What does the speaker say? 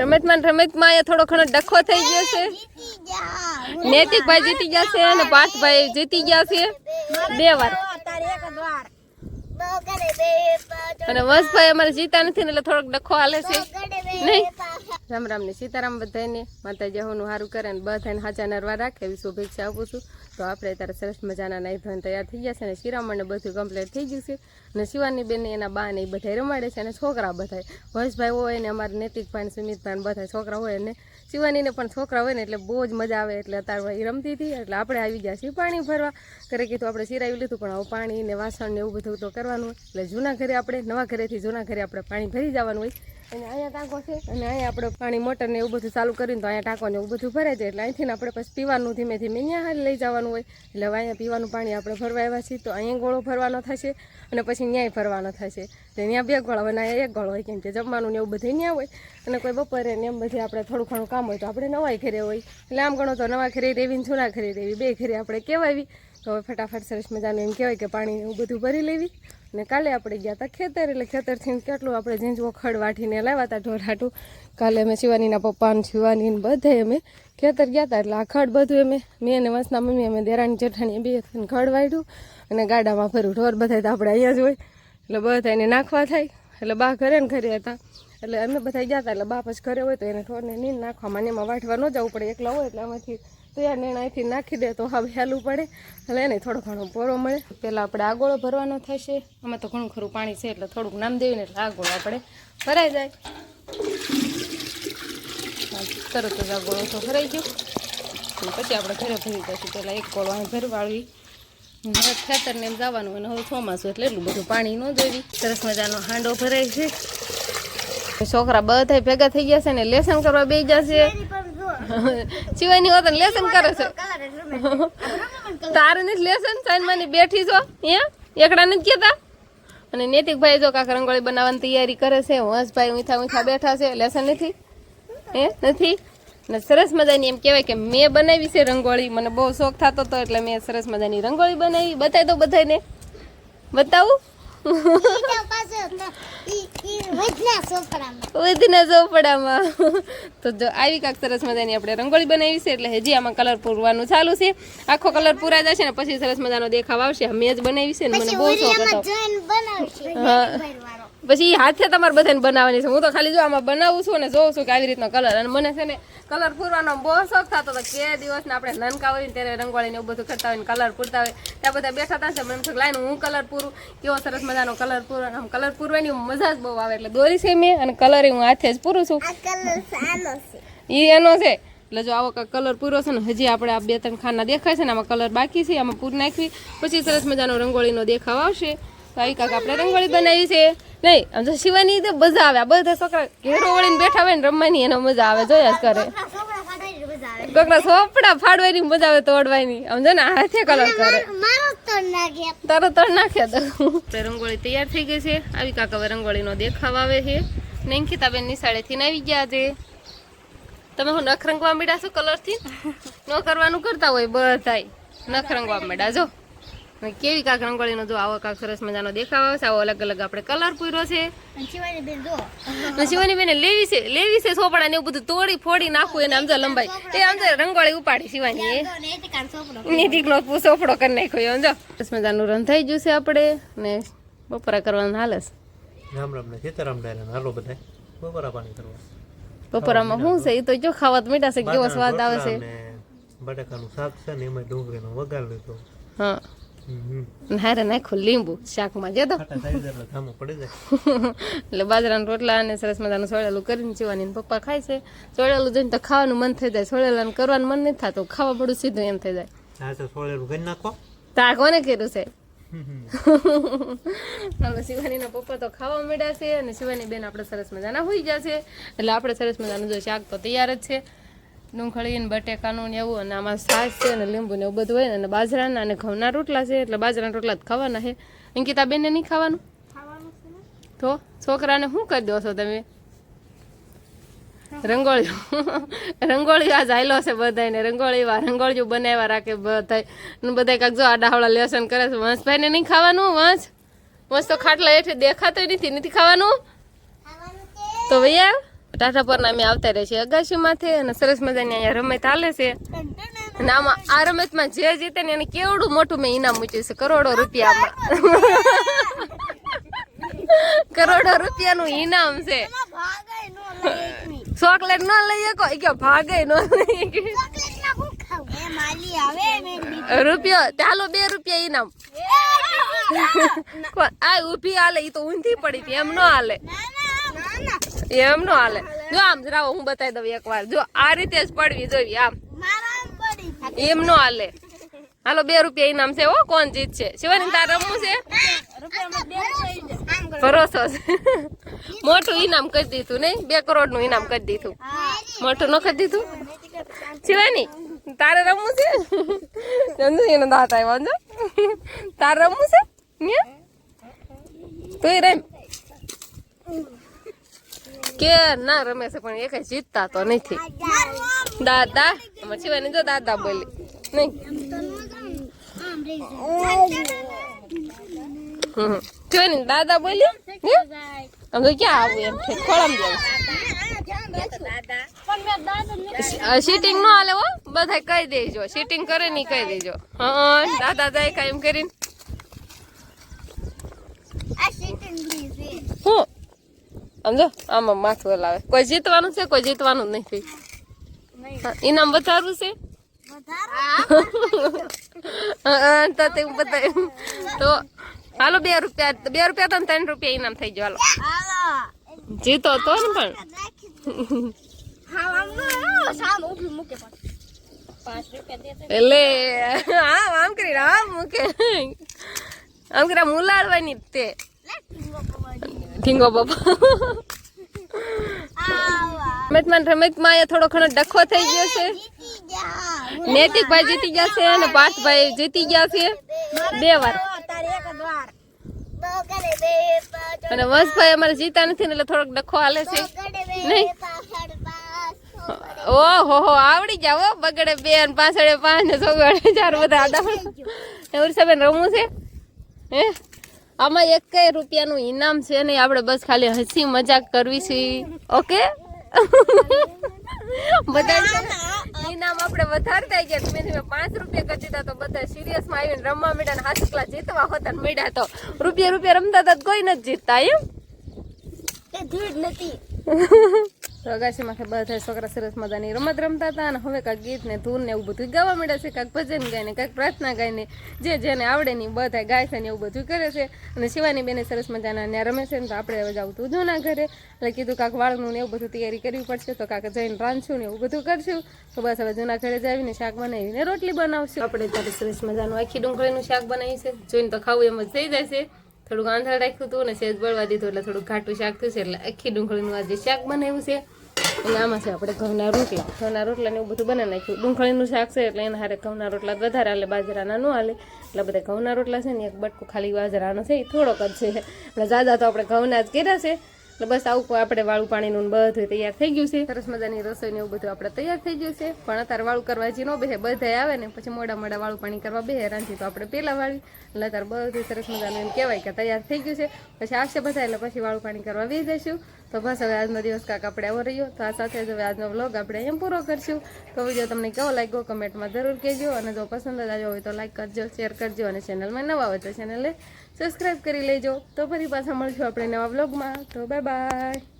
રમતમાં રમતમાં અહીંયા થોડો ઘણો ડખો થઈ ગયો છે. નૈતિકભાઈ જીતી ગયા છે અને પાર્થભાઈ જીતી ગયા છે. બે વાર. અને વંશભાઈ અમારે જીતા નથી એટલે થોડોક ડખો હાલે છે. નહીં? રામ રામ ને સીતારામ બધાને માતાજી હોનું સારું કરે ને બધાને હાચા નરવા રાખે એવી શુભેચ્છા આપું છું. તો આપણે ત્યારે સરસ મજાના નાઈ ધોઈને તૈયાર થઈ ગયા છે અને શિરામણને બધું કમ્પ્લીટ થઈ ગયું છે. અને શિવાની બેન એના બા ને એ બધા રમાડે છે અને છોકરા બધા વંશભાઈ હોય ને અમારે નૈતિકભાઈ સુમિતભાઈ બધા છોકરા હોય ને શિવાનીને પણ છોકરા હોય ને એટલે બહુ જ મજા આવે એટલે અત્યારે એ રમતી હતી એટલે આપણે આવી ગયા છીએ પાણી ભરવા. ઘરે કીધું આપણે સિરાવી લીધું, પણ હવે પાણી ને વાસણ ને એવું બધું તો કરવાનું એટલે જૂના ઘરે આપણે, નવા ઘરેથી જૂના ઘરે આપણે પાણી ભરી જવાનું હોય. અને અહીંયા ટાંકો છે. અને અહીંયા આપણે પાણી, મોટર ને એવું બધું ચાલુ કરીને તો અહીંયા ટાંકો ને એવું બધું ભરે છે. એટલે અહીંથી આપણે પછી પીવાનું ધીમે ધીમે અહીંયા હાલ લઈ જવાનું હોય. એટલે અહીંયા પીવાનું પાણી આપણે ભરવા આવ્યા છીએ. તો અહીંયા ગોળો ભરવાનો થશે અને પછી ન્યાય ભરવાનો થશે. ત્યાં બે ગોળા હોય અહીંયા એક ગોળો હોય. કેમ કે જમવાનું ને એવું બધું ત્યાં હોય. અને કોઈ બપોરે ને એમ બધી આપણે થોડું ઘણું કામ હોય તો આપણે નવાઈ ઘરે હોય. એટલે આમ ગણો તો નવા ઘરે રેવી ને જૂના ઘરે રેવી. બે ઘરે આપણે કહેવાવી તો હવે ફટાફટ સરસ મજાનું એમ કહેવાય કે પાણી એવું બધું ભરી લેવી. અને કાલે આપણે ગયા હતા ખેતર, એટલે ખેતરથી કેટલું આપણે ઝીંઝવો, ખડ વાટીને લાવ્યા હતા ઢોરાટું કાલે અમે શિવાનીના પપ્પા ને શિવાની બધે અમે ખેતર ગયા હતા એટલે આ ખડ બધું અમે, મેં અને વંશના મમ્મી અમે દેરાણી જેઠાણી બે ખડ વાઢ્યું અને ગાડામાં ફર્યું. ઢોર બધા તો આપણે અહીંયા જ હોય, એટલે બધા એને નાખવા થાય, એટલે બા ઘરે ને ઘરે હતા. એટલે અમે બધા ગયા હતા એટલે બા પછી ઘરે હોય તો એને ઢોરને નીંદ નાખવામાં એમાં વાઢવા ન જવું પડે, એકલા હોય એટલે આમાંથી તૈયાર ને અહીંથી નાખી દે તો હવે હેલું પડે. એટલે એને થોડો ઘણો પોરો મળે. પહેલાં આપણે આગોળો ભરવાનો થશે. આમાં તો ઘણું ખરું પાણી છે એટલે થોડુંક નામ દેવીને એટલે આગોળો આપણે ભરાઈ જાય. તરત જ આગોળો તો ભરાઈ ગયો. પછી આપણે ઘરે ભરી જશું પહેલાં એક કોળો અહીં ભરવાળવી ખેતરને એમ જવાનું અને હવે ચોમાસું એટલે એટલું બધું પાણી ન જોઈ સરસ મજાનો હાંડો ભરાય છે. છોકરા બધા ભેગા થઈ ગયા છે ને લેસન કરવા બે જશે શિવાની હોત લેસન કરે છે. તારે નથી લેસન સાઈનમાં બેઠી છો? અહીંયા? એકડા નથી કહેતા? અને નૈતિકભાઈ જો કાંક રંગોળી બનાવવાની તૈયારી કરે છે, હંસભાઈ ઊંથા ઊંથા બેઠા છે લેસન નથી? હે? નથી? ને સરસ મજાની એમ કહેવાય કે મેં બનાવી છે રંગોળી. મને બહુ શોખ થતો હતો એટલે મેં સરસ મજાની રંગોળી બનાવી. બતાવી દો બધાને બતાવું? વધીને ચોપડામાં તો જો આવી કાંક સરસ મજાની આપણે રંગોળી બનાવી છે, એટલે હજી આમાં કલર પૂરવાનું ચાલુ છે. આખો કલર પૂરા જશે ને પછી સરસ મજાનો દેખાવ આવશે. મેં જ બનાવી છે ને, મને બહુ શોખ હતો. હા. પછી હાથે તમારે બધાને બનાવવાની છે. હું તો ખાલી જો આમાં બનાવું છું ને જોઉં છું કે આવી રીતનો કલર અને મને છે ને કલર પૂરવાનો બહુ શોખ થતો હતો કે દિવસને આપણે નાનકા હોય ને ત્યારે રંગોળી ને એવું બધું કરતા હોય ને કલર પૂરતા હોય. ત્યાં બધા બેઠા હતા મને થોડું લાઈન હું કલર પૂરું. કેવો સરસ મજાનો કલર પૂરો આમ કલર પૂરવાની મજા જ બહુ આવે એટલે દોરી છે મેં અને કલર હું હાથે જ પૂરું છું. એ એનો છે. એટલે જો આવો કલર પૂરો છે ને હજી આપણે આ બે ત્રણ ખાના દેખાય છે ને આમાં કલર બાકી છે આમાં પૂર નાખવી. પછી સરસ મજાનો રંગોળીનો દેખાવ આવશે. તો આવી કાંક આપણે રંગોળી બનાવી છે. નહીં આમ તો શિવાની તો મજા આવે. આ બધા છોકરા ઘેરો વળીને બેઠા હોય ને રમવાની એનો મજા આવે જોયા જ કરે. કોકના સોપડા ફાડવાની મજા આવે તોડવાની. આમ જો ને હાથે કલર કરે. તારો તળ નાખ્યા તો. રંગોળી તૈયાર થઈ ગઈ છે. આવી કાકા હવે રંગોળીનો દેખાવ આવે છે. ને અંકિતાબેન નિશાળેથી આવી ગયા છે. તમે હું નખ રંગવા મીડા છો કલરથી? ન કરવાનું કરતા હોય બધાય. નખ રંગવા મીડા જો. કેવી કાંક રંગોળીનો જો આવો કાક સરસ મજાનો દેખાવ આવશે છે આવો અલગ અલગ આપણે કલર પૂર્યો છે. અને શિવાની બેને લેવી છે લેવી છે સોપડા ને એવું બધું તોડી ફોડી નાખવું એને આમ લંબાઈ. એ આમ રંગોળી ઉપાડી શિવાની નીતિક નો સોપડો કરી નાખ્યો એમ જો. સરસ મજાનું રંધાઈ ગયું છે આપણે ને બપોરા કરવાનું હાલસ રામ રામ ને સીતારામ ડાયરા હાલો બધા બપોરા પાણી કરવા. બપોરામાં શું છે? એ તો જો ખાવાત તો મીઠા છે કેવો સ્વાદ આવે છે. બટાકાનું શાક છે ને એમાં ડુંગળીનો વઘાર લીધો. હા. હમ અને લીંબુ શાકમાં જે તો એટલે બાજરાના રોટલા અને સરસ મજાનું સોળેલું કરીને જીવાની પપ્પા ખાય છે. સોળેલું જોઈને તો ખાવાનું મન થઈ જાય. સોળેલા કરવાનું મન નથી થતું. ખાવા પડું સીધું એમ થઈ જાય. સોળેલું કરી નાખો. તા કોને કર્યું છે. હવે શિવાનીના પપ્પા તો ખાવા મળ્યા છે અને શિવાની બેન આપણે સરસ મજાના હોઈ જશે એટલે આપણે સરસ મજાનું જો શાક તો તૈયાર જ છે. ડુંગળી ને બટેકાનું ને એવું અને આમાં છાશ છે અને લીંબુ ને એવું બધું હોય ને અને બાજરાના અને ઘઉંના રોટલા છે એટલે બાજરાના રોટલા જ ખાવાના છે. અંકિતા બેને નહીં ખાવાનું? તો છોકરાને શું કરી દો છો તમે? રંગોળીઓ. રંગોળી આજ જાયલો છે બધાને રંગોળી વા રંગોળીઓ બનાવ્યા રાખે બધા ને બધા કાંક જો આડાહવડા લેસન કરે છે. વંશભાઈને નહીં ખાવાનું વંશ? વંશ તો ખાટલા હેઠે દેખાતો નથી નથી ખાવાનું? તો ભૈયા ટાટા પરના અમે આવતા રહે છે. અગાશીમાંથી અને સરસ મજાની અહીંયા રમત હાલે છે. અને આમાં આ રમતમાં જે જીતે ને એને કેવડું મોટું મેં ઇનામ મૂક્યું છે. કરોડો રૂપિયામાં. કરોડો રૂપિયાનું ઇનામ છે. ચોકલેટ ન લઈ શકો. એ કે ભાગે ન લઈ રૂપિયો ચાલો બે રૂપિયા ઇનામ? આ ઊભી હાલે એ તો ઊંધી પડી હતી એમ ન હાલે. એમ ન હાલે. જો આમ જરાવો હું બતાવી દઉં એકવાર. જો આ રીતે જ પડવી જોઈએ આમ. એમ નો હાલે. હાલો, બે રૂપિયા ઇનામ છે હો, કોણ જીતશે? શિવાની તાર રમવું છે? ભરોસો છે. મોટું ઇનામ કરી દીધું નહીં? બે કરોડનું ઇનામ કરી દીધું. મોટું ન કરી દીધું? શિવાની, તારે રમવું છે? સમજો એનો દાંત આવ્યો તારે રમવું છે? તું રમ. કે ના રમે છે પણ એ કઈ જીતતા તો નથી. દાદા અમાર શિવાની જો દાદા બોલી. નહીં. હમ. શિવાની દાદા બોલી? આમ તો ક્યાં આવું એમ છે? ખોળમ જવું સીટિંગ નો હાલે હો. બધા કહી દેજો. સીટિંગ કરે નહીં કહી દેજો. હા દાદા જાય કાંઈ એમ કરીને. હું? સમજો? આમાં માથું હલાવે. કોઈ જીતવાનું છે કોઈ જીતવાનું નથી. હા, ઇનામ વધારવું છે? તો તે બતાવ્યું તો હાલો બે રૂપિયા બે રૂપિયા તો ત્રણ રૂપિયા ઇનામ થઈ ગયો. હાલો. જીતો તો ને પણ. એટલે હા આમ કરી આમ મૂકે. આમ કરી મુલાડવાની જ તે. ઢીંગો બાબા. રમતમાં રમતમાં અહીંયા થોડો ઘણો ડખો થઈ ગયો છે. નૈતિકભાઈ જીતી ગયા છે અને પાર્થભાઈ જીતી ગયા છે. બે વાર. અને વંશભાઈ અમારે જીતા નથી એટલે થોડોક ડખો હાલે છે. નહીં? ઓહો, હો, આવડી જાવ હો. બગડે બે અને પાછળ પાંચ ને ચોગડે ચાર બધા આડા. એવું સાહેબ રમવું છે? હે? આમાં એક રૂપિયાનું ઇનામ છે નહીં. આપણે બસ ખાલી હસી મજાક કરવી છે. ઓકે? બધા ને, ઇનામ આપણે વધારતા ગયા. ધીમે ધીમે પાંચ રૂપિયા કરી દીધા તો બધા સિરિયસમાં આવીને રમવા મીડા હાથકલા જીતવા હોતા ને મળ્યા તો રૂપિયા રૂપિયા રમતા હતા કોઈ નથી જીતતા એમ? અગાશીમાં બધા છોકરા સરસ મજાની રમત રમતા હતા અને હવે કાંઈક ગીત ને ધૂન ને એવું બધું ગાવા મળ્યા છે, કાંઈક ભજન ગાઈને, કાંઈક પ્રાર્થના ગાઈને, જે જેને આવડે નહીં બધા ગાય છે ને એવું બધું કરે છે. અને શિવાની બેને સરસ મજાના ત્યાં રમે છે ને તો આપણે હવે જાવ તું જૂના ઘરે. એટલે કીધું કાંક વાળનું ને એવું બધું તૈયારી કરવી પડશે, તો કાંક જઈને રાંધશું ને એવું બધું કરશું. તો બસ હવે જૂના ઘરે જાવીને શાક બનાવીને રોટલી બનાવશું. આપણે ત્યારે સરસ મજાનું આખી ડુંગળીનું શાક બનાવી છે. જોઈને તો ખાવું એમ જ થઈ જાય છે થોડુંક આંધળ રાખ્યું હતું અને સેજ બળવા દીધું એટલે થોડુંક ઘાટું શાક થયું છે એટલે આખી ડુંગળીનું આજે શાક બનાવ્યું છે. અને આમાં છે આપણે ઘઉંના રોટલા. ઘઉંના રોટલા ને એવું બધું બનાવી નાખ્યું. ડુંખળીનું શાક છે એટલે એના હારે ઘઉંના રોટલા વધારે હાલે, બાજરાના ન હાલે. એટલે બધા ઘઉંના રોટલા છે ને, એક બટકું ખાલી બાજરાનો છે, એ થોડોક જ છે. એટલે જાજા તો આપણે ઘઉંના જ કર્યા છે. એટલે બસ આવું આપણે વાળું પાણીનું બધું તૈયાર થઈ ગયું છે. સરસ મજાની રસોઈ ને એવું બધું આપણે તૈયાર થઈ ગયું છે. પણ અત્યારે વાળું કરવા જે ન બેસે બધા આવે ને, પછી મોડા મોડા વાળું પાણી કરવા બે રાંધી તો આપણે પેલા વાળી. એટલે અત્યારે બધું સરસ મજાનું એમ કહેવાય કે તૈયાર થઈ ગયું છે. પછી આવશે બધા, એટલે પછી વાળું પાણી કરવા બે જશું તો બસ હવે આજનો દિવસ કાંક આપણે આવો રહ્યો. તો આ સાથે જ હવે આજનો વ્લોગ આપણે અહીંયા પૂરો કરશું. તો વીડિયો તમને કેવો લાગ્યો કમેન્ટમાં જરૂર કહેજો. અને જો પસંદ જ આવ્યો હોય તો લાઈક કરજો શેર કરજો અને ચેનલમાં નવા હોય તો ચેનલને સબસ્ક્રાઈબ કરી લેજો. તો ફરી પાછા મળશું આપણે નવા વ્લોગમાં તો બાય બાય